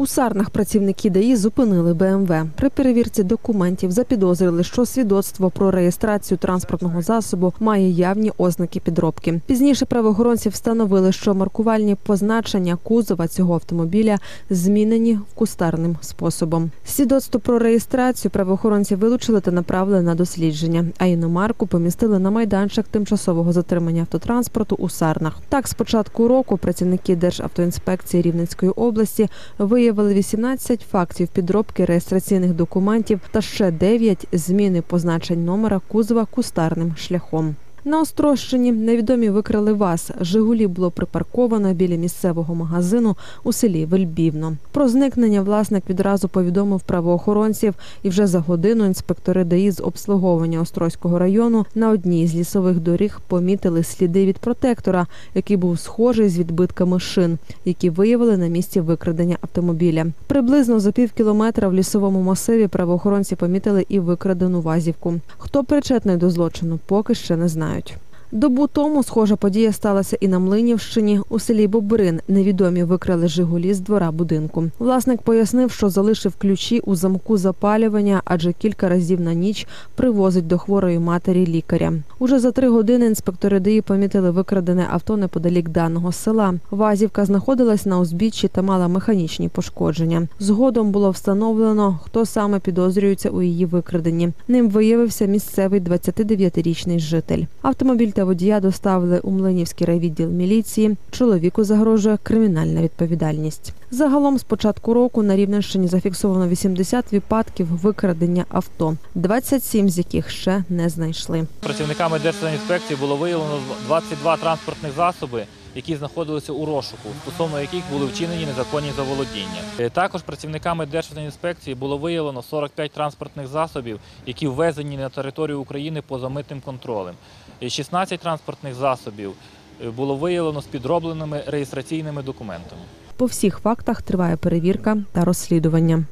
У Сарнах працівники ДАІ зупинили БМВ. При перевірці документів запідозрили, що свідоцтво про реєстрацію транспортного засобу має явні ознаки підробки. Пізніше правоохоронці встановили, що маркувальні позначення кузова цього автомобіля змінені кустарним способом. Свідоцтво про реєстрацію правоохоронці вилучили та направили на дослідження, а іномарку помістили на майданчик тимчасового затримання автотранспорту у Сарнах. Так, з початку року працівники Державтоінспекції Рівненської області виявили 18 фактів підробки реєстраційних документів та ще 9 зміни позначень номера кузова кустарним шляхом. На Острощині невідомі викрали ВАЗ. Жигулі було припарковано біля місцевого магазину у селі Вельбівно. Про зникнення власник відразу повідомив правоохоронців, і вже за годину інспектори ДАІ з обслуговування Острозького району на одній з лісових доріг помітили сліди від протектора, який був схожий з відбитками шин, які виявили на місці викрадення автомобіля. Приблизно за пів кілометра в лісовому масиві правоохоронці помітили і викрадену вазівку. Хто причетний до злочину, поки ще не знають. Добу тому схожа подія сталася і на Млинівщині. У селі Бобрин невідомі викрали Жигулі з двора будинку. Власник пояснив, що залишив ключі у замку запалювання, адже кілька разів на ніч привозить до хворої матері лікаря. Уже за три години інспектори ДІ помітили викрадене авто неподалік даного села. Вазівка знаходилась на узбіччі та мала механічні пошкодження. Згодом було встановлено, хто саме підозрюється у її викраденні. Ним виявився місцевий 29-річний житель. Автомобіль та водія доставили у Млинівський райвідділ міліції. Чоловіку загрожує кримінальна відповідальність. Загалом з початку року на Рівненщині зафіксовано 80 випадків викрадення авто, 27 з яких ще не знайшли. Працівниками Держінспекції було виявлено 22 транспортних засоби, які знаходилися у розшуку, стосовно яких були вчинені незаконні заволодіння. Е, Також працівниками Держінспекції було виявлено 45 транспортних засобів, які ввезені на територію України поза митним контролем. Е, 16 транспортних засобів е, було виявлено з підробленими реєстраційними документами. По всіх фактах триває перевірка та розслідування.